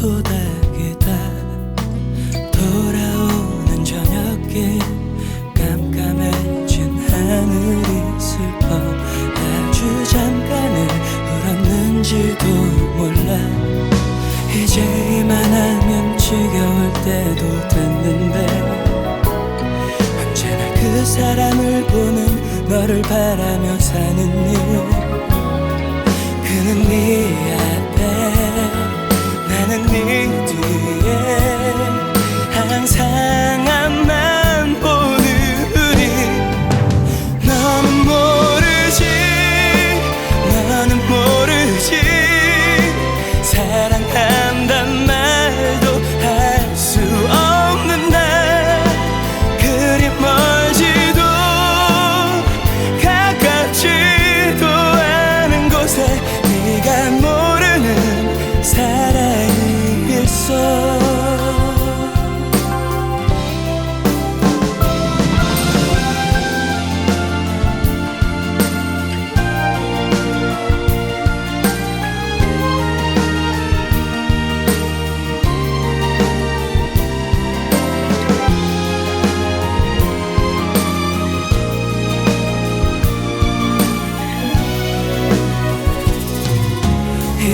토닥이다. 돌아오는 저녁에 깜깜해진 하늘이 슬퍼 아주 잠깐을 울었는지도 몰라. 이제 이만하면 지겨울 때도 됐는데 언제나 그 사람을 보는 너를 바라며 사는 일. 그는 네 앞에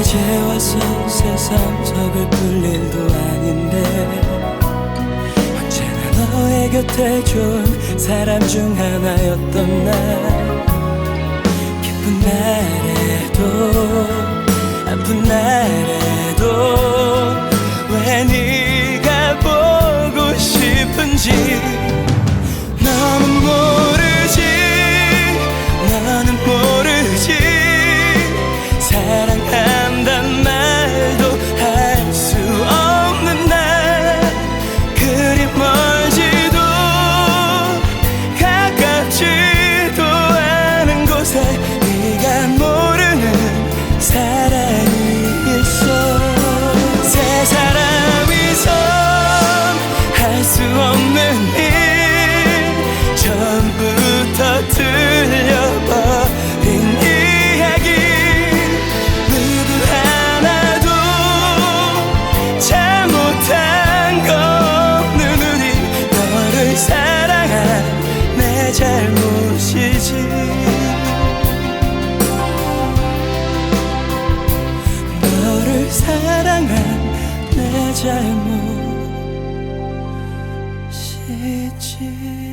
이제 와서 세상 적을 풀 일도 아닌데 언제나 너의 곁에 좋은 사람 중 하나였던 날 너를 사랑한 내 잘못이지